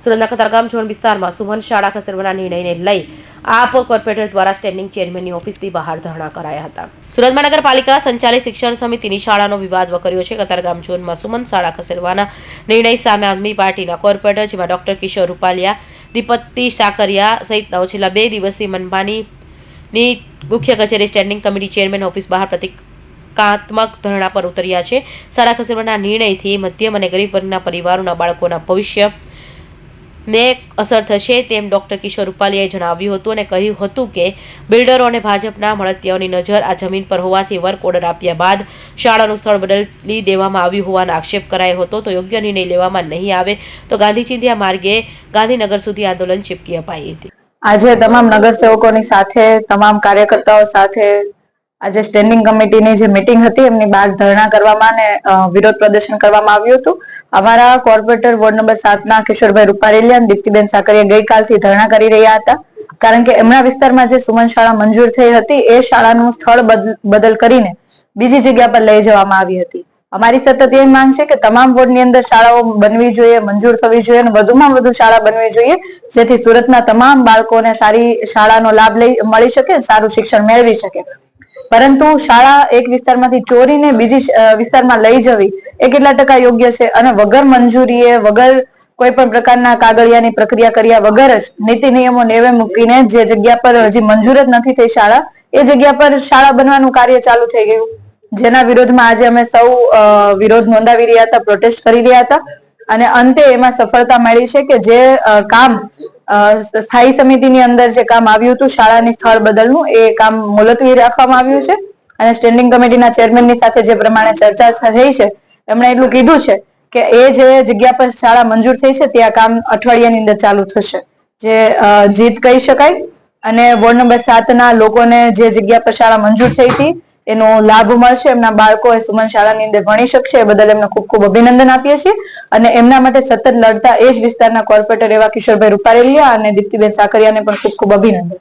Surendranagar Katargam zone વિસ્તારમાં સુમન શાળા ખસેડવાના નિર્ણયને લઈ આપ કોર્પોરેટર દ્વારા સ્ટેન્ડિંગ ચેરમેનની ઓફિસથી બહાર ધરણા કરાયા હતા. સુરત મહાનગરપાલિકા સંચાલિત શિક્ષણ સમિતિની શાળાનો વિવાદ વકર્યો છે. કતારગામ ઝોનમાં સુમન શાળા ખસેડવાના નિર્ણય સામે આદમી પાર્ટીના કોર્પોરેટર જેમાં ડોક્ટર કિશોર રૂપાલિયા, દીપતિ સાકરિયા સહિતનાઓ છેલ્લા બે દિવસથી મનપાની ની મુખ્ય કચેરી સ્ટેન્ડિંગ કમિટી ચેરમેન ઓફિસ બહાર પ્રતિકાત્મક ધરણા પર ઉતર્યા છે. શાળા ખસેડવાના નિર્ણયથી મધ્યમ અને ગરીબ વર્ગના પરિવારોના બાળકોના ભવિષ્ય ને અસર થશે તેમ ડોક્ટર કિશોર રૂપાલીએ જણાવ્યું હતું અને કહ્યું હતું કે બિલ્ડરો અને ભાજપના મળતિયાઓની નજર આ જમીન પર હોવાથી વર્ક ઓર્ડર આપ્યા બાદ શાળાનું સ્થળ બદલી દેવામાં આવ્યું હોવાનો આક્ષેપ કરાયો હતો. તો યોગ્ય નિર્ણય લેવામાં નહીં આવે તો ગાંધીચિંધ્યા માર્ગે ગાંધીનગર સુધી આંદોલન ચીપકી અપાઈ હતી. આજે તમામ નગરસેવકોની સાથે, તમામ કાર્યકર્તાઓ સાથે આજે સ્ટેન્ડિંગ કમિટીની જે મિટિંગ હતી, એમની બહાર ધરણા કરવામાં અને વિરોધ પ્રદર્શન કરવામાં આવ્યું હતું. અમારા કોર્પોરેટર વોર્ડ નંબર સાતના કિશોરભાઈ રૂપારેલિયા અને દીપ્તિબેન સાકરિયા ગઈકાલથી ધરણા કરી રહ્યા હતા. કારણ કે એમના વિસ્તારમાં જે સુમન શાળા મંજૂર થઈ હતી, એ શાળાનું સ્થળ બદલ- કરીને બીજી જગ્યા પર લઈ જવામાં આવી હતી. અમારી સતત એ માંગ છે કે તમામ વોર્ડની અંદર શાળાઓ બનવી જોઈએ, મંજૂર થવી જોઈએ અને વધુમાં વધુ શાળા બનવી જોઈએ, જેથી સુરતના તમામ બાળકોને સારી શાળાનો લાભ લઈ, મળી શકે સારું શિક્ષણ મેળવી શકે. પરંતુ શાળા એક વિસ્તારમાંથી ચોરીને બીજી વિસ્તારમાં લઈ જવી એ કેટલા ટકા યોગ્ય છે? અને વગર મંજૂરીએ, વગર કોઈ પણ પ્રકારના કાગળિયાની પ્રક્રિયા કર્યા વગર જ નીતિ નિયમો નેવે મૂકીને જે જગ્યા પર હજી મંજૂર જ નથી થઈ શાળા, એ જગ્યા પર શાળા બનવાનું કાર્ય ચાલુ થઈ ગયું. જેના વિરોધમાં આજે અમે સૌ વિરોધ નોંધાવી રહ્યા હતા, પ્રોટેસ્ટ કરી રહ્યા હતા. અને અંતે એમાં સફળતા મળી છે કે જે કામ સ્થાયી સમિતિની અંદર જે કામ આવ્યું હતું, શાળાની સ્થળ બદલનું એ કામ મુલતવી રાખવામાં આવ્યું છે. અને સ્ટેન્ડિંગ કમિટીના ચેરમેનની સાથે જે પ્રમાણે ચર્ચા થઈ છે, એમણે એટલું કીધું છે કે એ જે જગ્યા પર શાળા મંજૂર થઈ છે, ત્યાં કામ અઠવાડિયાની અંદર ચાલુ થશે. જે જીત કહી શકાય. અને વોર્ડ નંબર સાતના લોકોને જે જગ્યા પર શાળા મંજૂર થઈ હતી એનો લાભ મળશે. એમના બાળકો એ સુમન શાળાની અંદર ભણી શકશે. એ બદલ એમને ખૂબ ખૂબ અભિનંદન આપીએ છીએ. અને એમના માટે સતત લડતા એ જ વિસ્તારના કોર્પોરેટર એવા કિશોરભાઈ રૂપારેલિયા અને દીપ્તિબેન સાકરિયાને પણ ખૂબ ખૂબ અભિનંદન.